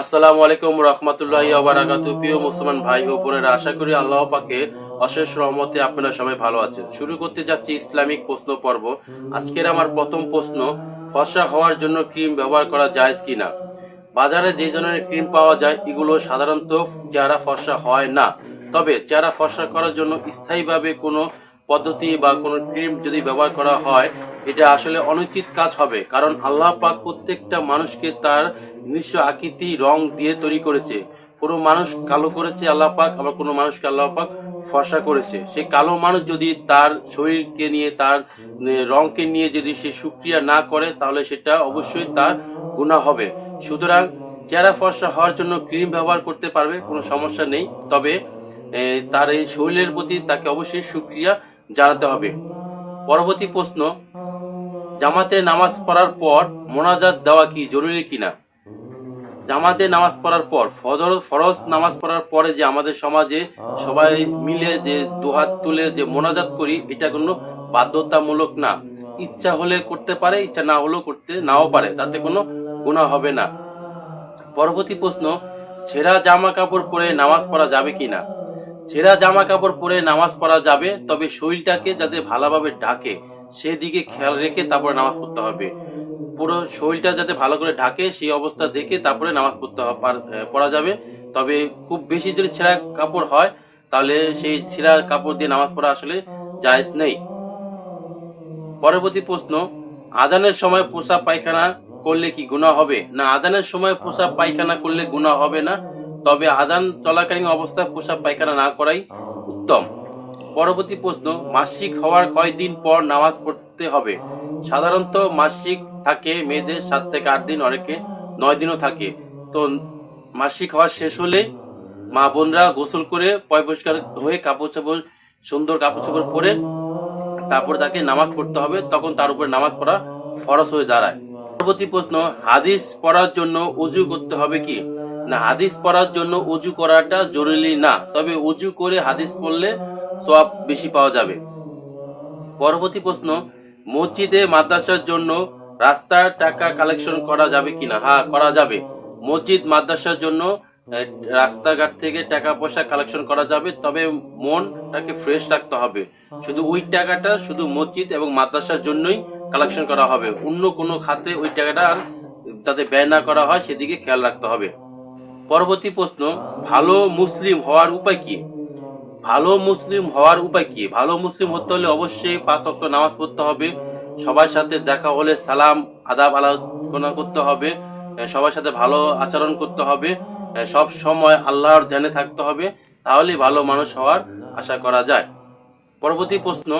আসসালামু আলাইকুম রহমতুল্লাহ আবরাকাতু প্রিয় মুসলমান ভাই ও বোনেরা, আশা করি আল্লাহ পাকের অশেষ রহমতে আপনারা সবাই ভালো আছেন। শুরু করতে যাচ্ছি ইসলামিক প্রশ্ন পর্ব। আজকের আমার প্রথম প্রশ্ন, ফর্সা হওয়ার জন্য ক্রিম ব্যবহার করা যায় কিনা? বাজারে যে ধরনের ক্রিম পাওয়া যায়, এগুলো সাধারণত চেহারা ফর্সা হয় না। তবে চেহারা ফর্সা করার জন্য স্থায়ীভাবে কোনো পদ্ধতি বা কোনো ক্রিম যদি ব্যবহার করা হয়, এটা আসলে অনুচিত কাজ হবে। কারণ আল্লাহ পাক প্রত্যেকটা মানুষকে তার নিজস্ব আকৃতি, রং দিয়ে তৈরি করেছে। কোনো মানুষ কালো করেছে আল্লাহ পাক, আবার কোনো মানুষকে আল্লাহ পাক ফর্সা করেছে। সেই কালো মানুষ যদি তার শরীরকে নিয়ে, তার রংকে নিয়ে যদি সে সুক্রিয়া না করে, তাহলে সেটা অবশ্যই তার গুণা হবে। সুতরাং চেহারা ফর্সা হওয়ার জন্য ক্রিম ব্যবহার করতে পারবে, কোনো সমস্যা নেই। তবে তার এই শরীরের প্রতি তাকে অবশ্যই সুক্রিয়া জানাতে হবে। পরবর্তী প্রশ্ন, জামাতে নামাজ পড়ার পর মোনাজাত দেওয়া কি জরুরি কিনা? জামাতে নামাজ পড়ার পর, ফজর, ফরজ নামাজ পড়ার পরে যে আমাদের সমাজে সবাই মিলে যে দুহাত তুলে যে মোনাজাত করি, এটা কোনো বাধ্যতামূলক না। ইচ্ছা হলে করতে পারে, ইচ্ছা না হলেও করতে নাও পারে, তাতে কোনো গুণা হবে না। পরবর্তী প্রশ্ন, ছেঁড়া জামা কাপড় পরে নামাজ পড়া যাবে কিনা? ছেঁড়া জামা কাপড় পরে নামাজ পড়া যাবে, তবে শরীরটাকে যাতে ভালোভাবে ঢাকে, সেদিকে খেয়াল রেখে তারপরে নামাজ পড়তে হবে। পুরো শরীরটা যাতে ভালো করে ঢাকে, সেই অবস্থা দেখে তারপরে নামাজ পড়তে পড়া যাবে। তবে খুব বেশি যদি ছেঁড়া কাপড় হয়, তাহলে সেই ছেঁড়া কাপড় দিয়ে নামাজ পড়া আসলে জায়জ নেই। পরবর্তী প্রশ্ন, আদানের সময় পোশাক পায়খানা করলে কি গুণা হবে? না, আদানের সময় পোশাক পায়খানা করলে গুণা হবে না? তবে আজান চলাকালীন অবস্থায় পোশাক পায়খানা না করাই উত্তম। পরবর্তী প্রশ্ন, মাসিক হওয়ার কয়দিন পর নামাজ পড়তে হবে? সাধারণত মাসিক থাকে মেয়েদের সাত থেকে আট দিন, অনেকে নয় দিনও থাকে। তো মাসিক হওয়া শেষ হলে মা বোনরা গোসল করে পয় পরিষ্কার হয়ে কাপড় চাপড়, সুন্দর কাপড় চাপড় পরে তারপর তাকে নামাজ পড়তে হবে। তখন তার উপরে নামাজ পড়া ফরস হয়ে দাঁড়ায়। পরবর্তী প্রশ্ন, হাদিস পড়ার জন্য উজু করতে হবে কি? না, হাদিস পড়ার জন্য উজু করাটা জরুরি না, তবে উজু করে হাদিস পড়লে সব বেশি পাওয়া যাবে। পরবর্তী প্রশ্ন, মসজিদে মাদ্রাসার জন্য রাস্তার টাকা কালেকশন করা যাবে কিনা? হ্যাঁ করা যাবে। মসজিদ মাদ্রাসার জন্য রাস্তাঘাট থেকে টাকা পয়সা কালেকশন করা যাবে, তবে মনটাকে ফ্রেশ রাখতে হবে। শুধু ওই টাকাটা শুধু মসজিদ এবং মাদ্রাসার জন্যই কালেকশন করা হবে। অন্য কোনো খাতে ওই টাকাটা যাতে ব্যয় না করা হয়, সেদিকে খেয়াল রাখতে হবে। পরবর্তী প্রশ্ন, ভালো মুসলিম হওয়ার উপায় কি? ভালো মুসলিম হওয়ার উপায় কি? ভালো মুসলিম হতে হলে অবশ্যই পাঁচ অক্ট নামাজ পড়তে হবে, সবার সাথে দেখা হলে সালাম, আদাব আলোচনা করতে হবে সবার সাথে ভালো আচরণ করতে হবে সব সময় আল্লাহর ধ্যানে থাকতে হবে, তাহলেই ভালো মানুষ হওয়ার আশা করা যায়। পরবর্তী প্রশ্ন,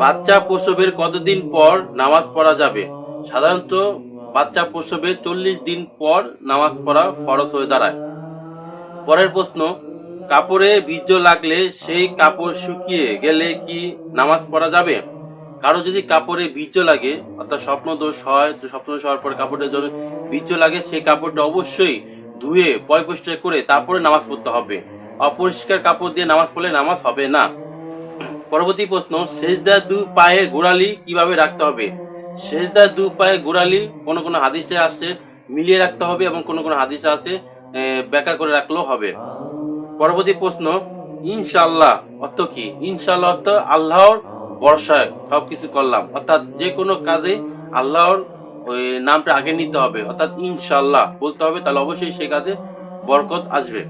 বাচ্চা প্রসবের কতদিন পর নামাজ পড়া যাবে? সাধারণত বাচ্চা প্রসবে চল্লিশ দিন পর নামাজ পড়া ফরজ হয়ে দাঁড়ায়। পরের প্রশ্ন, কাপড়ে বীর্য লাগলে সেই কাপড় শুকিয়ে গেলে কি নামাজ পড়া যাবে? কারও যদি কাপড়ে বীর্য লাগে, অর্থাৎ স্বপ্ন দোষ হয়, তো স্বপ্ন দোষ হওয়ার পরে কাপড়ের জন্য বীর্য লাগে, সেই কাপড়টা অবশ্যই ধুয়ে পয় করে তারপরে নামাজ পড়তে হবে। অপরিষ্কার কাপড় দিয়ে নামাজ পড়লে নামাজ হবে না। পরবর্তী প্রশ্ন, সেজদার দু পায়ের গোড়ালি কীভাবে রাখতে হবে? সেজদার দু পায়ে গোড়ালি কোনো কোনো হাদিসে আসছে মিলিয়ে রাখতে হবে এবং কোনো কোনো হাদিসে আছে ব্যাকা করে রাখলেও হবে। পরবর্তী প্রশ্ন ইনশাল্লাহ অর্থ কি? ইনশাল্লাহ অর্থ আল্লাহর বর্ষায় সবকিছু করলাম। অর্থাৎ যে কোনো কাজে আল্লাহর ওই নামটা আগে নিতে হবে। অর্থাৎ ইনশাল্লাহ বলতে হবে, তাহলে অবশ্যই সেই কাজে বরকত আসবে।